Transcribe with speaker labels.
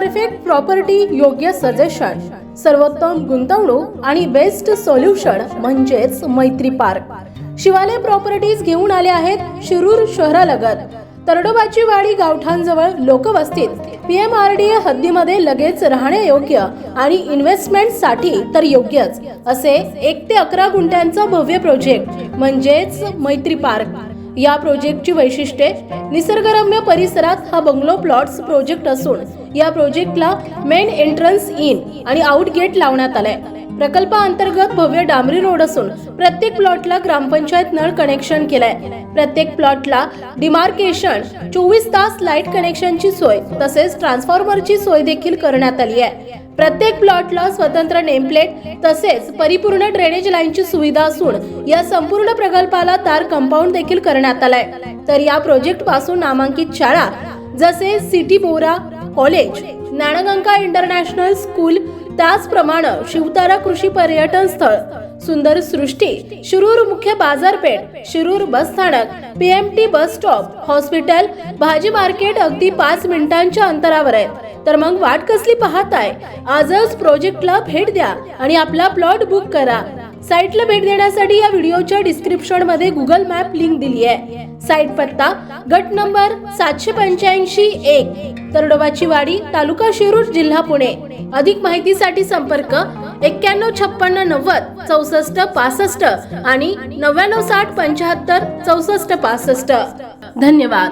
Speaker 1: Perfect property योग्य suggestion सर्वोत्तम गुंतवणूक आणि बेस्ट सोल्युशन म्हणजेच मैत्री पार्क. शिवालय प्रॉपर्टीज घेऊन आले आहेत शिरूर शहरालगत. तरडोबाची वाडी गावठांजवळ लोकवस्तीत. P M R D A हद्दीमध्ये लगेच राहण्यायोग्य आणि इन्व्हेस्टमेंटसाठी तर योग्यच असे एक ते अकरा गुंठ्यांचं भव्य प्रोजेक्ट म्हणजेच मैत्री पार्क. या प्रोजेक्टची वैशिष्ट्ये निसर्गरम्य परिसरात हा बंगलो प्लॉट्स प्रोजेक्ट असून या प्रोजेक्टला मेन एंट्रन्स इन आणि आउट गेट लावण्यात आलाय. प्रकल्पाअंतर्गत भव्य डांबरी रोड असून प्रत्येक प्लॉटला ग्रामपंचायत नळ कनेक्शन केलंय. प्रत्येक प्लॉटला डिमार्केशन चोवीस तास लाइट कनेक्शनची सोय तसेच ट्रान्सफॉर्मरची सोय देखील करण्यात आली आहे प्रत्येक प्लॉटला स्वतंत्र नेमप्लेट तसेच परिपूर्ण ड्रेनेज लाईनची सुविधा असून या संपूर्ण प्रकल्पाला तार कंपाऊंड देखील करण्यात आलाय. तर या प्रोजेक्टपासून नामांकित शाळा जसे C T Bora college Dnyanganga international school त्याचप्रमाणे शिवतारा कृषी पर्यटन स्थळ सुंदर सृष्टी शिरूर मुख्य बाजारपेठ शिरूर बस स्थानक पीएमटी बस स्टॉप हॉस्पिटल भाजी मार्केट अगदी पाच मिनिटांच्या अंतरावर आहे तर मग वाट कसली पाहताय? आजच प्रोजेक्टला भेट द्या आणि आपला प्लॉट बुक करा. साईटला भेट देण्यासाठी या व्हिडिओच्या डिस्क्रिप्शनमध्ये गुगल मॅप लिंक दिली आहे. साईट पत्ता गट नंबर सातशे पंच्याऐंशी एक तरडोबाची वाडी तालुका शिरूर जिल्हा पुणे. अधिक माहितीसाठी संपर्क एक्क्याण्णव छप्पन्न नव्वद चौसष्ट पासष्ट आणि नव्याण्णव साठ पंच्याहत्तर चौसष्ट पासष्ट. धन्यवाद.